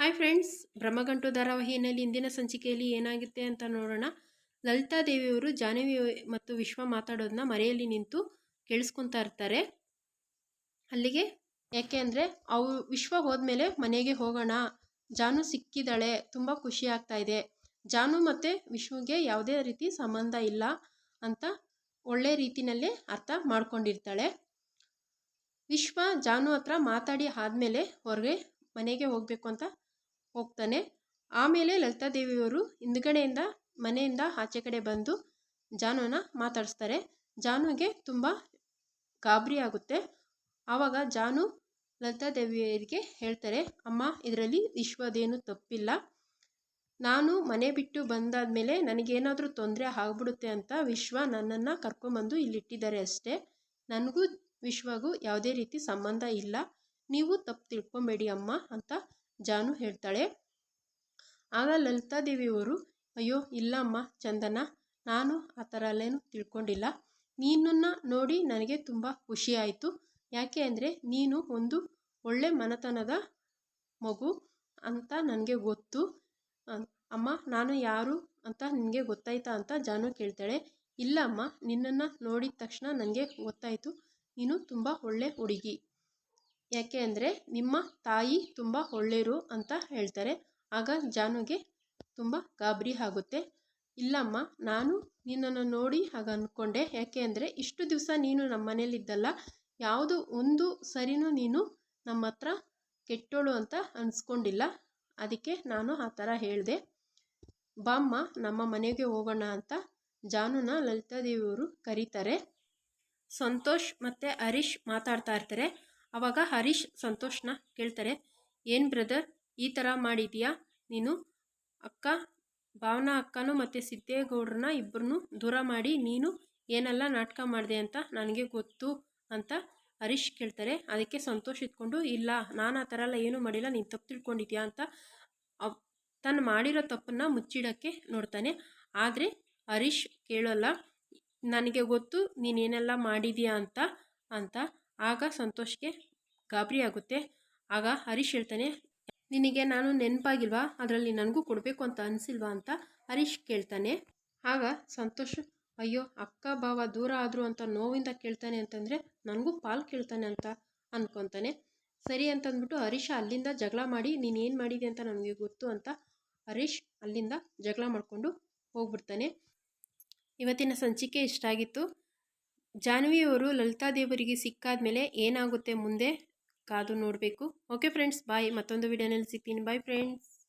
Hi friends Brahmagantu ಧಾರಾವಾಹಿಯಲ್ಲಿ ಇಂದಿನ ಸಂಚಿಕೆಯಲ್ಲಿ ಏನಾಗುತ್ತೆ ಅಂತ ನೋಡೋಣ. ಲಲಿತಾ ದೇವಿಯವರು ಜಾಹ್ನವಿ ಮತ್ತು ವಿಶ್ವ ಮಾತಾಡೋದನ್ನ ಮರೆಯಲ್ಲಿ ನಿಂತು ಕೇಳಿಸ್ಕೊತಾ ಇರ್ತಾರೆ. ಅಲ್ಲಿಗೆ ಯಾಕೆ ಅಂದರೆ ಅವು ವಿಶ್ವ ಹೋದ್ಮೇಲೆ ಮನೆಗೆ ಹೋಗೋಣ. ಜಾನು ಸಿಕ್ಕಿದಾಳೆ, ತುಂಬ ಖುಷಿ ಆಗ್ತಾ ಇದೆ. ಜಾನು ಮತ್ತು ವಿಶ್ವಗೆ ಯಾವುದೇ ರೀತಿ ಸಂಬಂಧ ಇಲ್ಲ ಅಂತ ಒಳ್ಳೆ ರೀತಿಯಲ್ಲೇ ಅರ್ಥ ಮಾಡ್ಕೊಂಡಿರ್ತಾಳೆ. ವಿಶ್ವ ಜಾನು ಹತ್ರ ಮಾತಾಡಿ ಆದಮೇಲೆ ಹೊರಗೆ ಮನೆಗೆ ಹೋಗಬೇಕು ಅಂತ ಹೋಗ್ತಾನೆ. ಆಮೇಲೆ ಲಲಿತಾದೇವಿಯವರು ಹಿಂದ್ಗಡೆಯಿಂದ ಮನೆಯಿಂದ ಆಚೆ ಕಡೆ ಬಂದು ಜಾನುನ ಮಾತಾಡಿಸ್ತಾರೆ. ಜಾನುಗೆ ತುಂಬ ಗಾಬರಿ ಆಗುತ್ತೆ. ಆವಾಗ ಜಾನು ಲಲಿತಾದೇವಿಯರಿಗೆ ಹೇಳ್ತಾರೆ, ಅಮ್ಮ, ಇದರಲ್ಲಿ ವಿಶ್ವದೇನು ತಪ್ಪಿಲ್ಲ. ನಾನು ಮನೆ ಬಿಟ್ಟು ಬಂದಾದಮೇಲೆ ನನಗೇನಾದರೂ ತೊಂದರೆ ಆಗ್ಬಿಡುತ್ತೆ ಅಂತ ವಿಶ್ವ ನನ್ನನ್ನು ಕರ್ಕೊಂಬಂದು ಇಲ್ಲಿಟ್ಟಿದ್ದಾರೆ ಅಷ್ಟೇ. ನನಗೂ ವಿಶ್ವಗೂ ಯಾವುದೇ ರೀತಿ ಸಂಬಂಧ ಇಲ್ಲ. ನೀವು ತಪ್ಪು ತಿಳ್ಕೊಬೇಡಿ ಅಮ್ಮ ಅಂತ ಜಾನು ಹೇಳ್ತಾಳೆ. ಆಗ ಲಲಿತಾದೇವಿಯವರು, ಅಯ್ಯೋ, ಇಲ್ಲಮ್ಮ ಚಂದನ, ನಾನು ಆ ಥರ ಅಲ್ಲೇನು ತಿಳ್ಕೊಂಡಿಲ್ಲ. ನೀನನ್ನು ನೋಡಿ ನನಗೆ ತುಂಬ ಖುಷಿ ಆಯಿತು. ಯಾಕೆ ಅಂದರೆ ನೀನು ಒಂದು ಒಳ್ಳೆ ಮನತನದ ಮಗು ಅಂತ ನನಗೆ ಗೊತ್ತು. ಅಮ್ಮ, ನಾನು ಯಾರು ಅಂತ ನಿನಗೆ ಗೊತ್ತಾಯ್ತಾ ಅಂತ ಜಾನು ಕೇಳ್ತಾಳೆ. ಇಲ್ಲ ಅಮ್ಮ ನಿನ್ನನ್ನು ನೋಡಿದ ತಕ್ಷಣ ನನಗೆ ಗೊತ್ತಾಯಿತು. ನೀನು ತುಂಬ ಒಳ್ಳೆ ಹುಡುಗಿ. ಯಾಕೆ ಅಂದರೆ ನಿಮ್ಮ ತಾಯಿ ತುಂಬ ಒಳ್ಳೆಯರು ಅಂತ ಹೇಳ್ತಾರೆ. ಆಗ ಜಾನುಗೆ ತುಂಬ ಗಾಬರಿ ಆಗುತ್ತೆ. ಇಲ್ಲಮ್ಮ, ನಾನು ನಿನ್ನನ್ನು ನೋಡಿ ಹಾಗ ಅಂದ್ಕೊಂಡೆ ಯಾಕೆ ಅಂದರೆ ಇಷ್ಟು ದಿವಸ ನೀನು ನಮ್ಮ ಮನೇಲಿದ್ದಲ್ಲ ಯಾವುದು ಒಂದು ಸರಿನೂ ನೀನು ನಮ್ಮ ಹತ್ರ ಕೆಟ್ಟೋಳು ಅಂತ ಅನ್ಸ್ಕೊಂಡಿಲ್ಲ. ಅದಕ್ಕೆ ನಾನು ಆ ಥರ ಹೇಳಿದೆ. ಬಾಮ್ಮ ನಮ್ಮ ಮನೆಗೆ ಹೋಗೋಣ ಅಂತ ಜಾನುನ ಲಲಿತಾದೇವಿಯವರು ಕರೀತಾರೆ. ಸಂತೋಷ್ ಮತ್ತು ಹರೀಶ್ ಮಾತಾಡ್ತಾ ಇರ್ತಾರೆ. ಆವಾಗ ಹರೀಶ್ ಸಂತೋಷ್ನ ಕೇಳ್ತಾರೆ, ಏನು ಬ್ರದರ್, ಈ ಥರ ಮಾಡಿದೀಯಾ? ನೀನು ಅಕ್ಕ, ಭಾವನಾ ಅಕ್ಕನೂ ಮತ್ತು ಸಿದ್ದೇಗೌಡ್ರನ್ನ ಇಬ್ಬರನ್ನೂ ದೂರ ಮಾಡಿ ನೀನು ಏನೆಲ್ಲ ನಾಟಕ ಮಾಡಿದೆ ಅಂತ ನನಗೆ ಗೊತ್ತು ಅಂತ ಹರೀಶ್ ಕೇಳ್ತಾರೆ. ಅದಕ್ಕೆ ಸಂತೋಷ ಇಟ್ಕೊಂಡು ಇಲ್ಲ, ನಾನು ಆ ಥರ ಎಲ್ಲ ಏನೂ ಮಾಡಿಲ್ಲ, ನೀನು ತಪ್ಪು ತಿಳ್ಕೊಂಡಿದ್ಯಾ? ಅಂತ ತನ್ನ ಮಾಡಿರೋ ತಪ್ಪನ್ನು ಮುಚ್ಚಿಡೋಕ್ಕೆ ನೋಡ್ತಾನೆ. ಆದರೆ ಹರೀಶ್ ಕೇಳೋಲ್ಲ, ನನಗೆ ಗೊತ್ತು ನೀನೇನೆಲ್ಲ ಮಾಡಿದೀಯಾ ಅಂತ ಅಂತ ಆಗ ಸಂತೋಷ್ಗೆ ಗಾಬರಿ ಆಗುತ್ತೆ ಆಗ ಹರೀಶ್ ಹೇಳ್ತಾನೆ, ನಿನಗೆ ನಾನು ನೆನಪಾಗಿಲ್ವಾ? ಅದರಲ್ಲಿ ನನಗೂ ಕೊಡಬೇಕು ಅಂತ ಅನಿಸಿಲ್ವಾ? ಅಂತ ಹರೀಶ್ ಕೇಳ್ತಾನೆ. ಆಗ ಸಂತೋಷ್, ಅಯ್ಯೋ, ಅಕ್ಕ ಭಾವ ದೂರ ಆದರು ಅಂತ ನೋವಿಂದ ಕೇಳ್ತಾನೆ ಅಂತಂದರೆ ನನಗೂ ಪಾಲ್ ಕೇಳ್ತಾನೆ ಅಂತ ಅಂದ್ಕೊತಾನೆ ಸರಿ ಅಂತಂದ್ಬಿಟ್ಟು ಹರೀಶ ಅಲ್ಲಿಂದ ಜಗಳ ಮಾಡಿ, ನೀನು ಏನು ಮಾಡಿದೆ ಅಂತ ನನಗೆ ಗೊತ್ತು ಅಂತ ಹರೀಶ್ ಅಲ್ಲಿಂದ ಜಗಳ ಮಾಡಿಕೊಂಡು ಹೋಗ್ಬಿಡ್ತಾನೆ. ಇವತ್ತಿನ ಸಂಚಿಕೆ ಇಷ್ಟ ಆಗಿತ್ತು. ಜಾನ್ವಿಯವರು ಲಲಿತಾದೇವರಿಗೆ ಸಿಕ್ಕಾದ ಮೇಲೆ ಏನಾಗುತ್ತೆ ಮುಂದೆ ಕಾದು ನೋಡಬೇಕು. ಓಕೆ ಫ್ರೆಂಡ್ಸ್ ಬಾಯ್ ಮತ್ತೊಂದು ವಿಡಿಯೋನಲ್ಲಿ ಸಿಗ್ತೀನಿ. Bye friends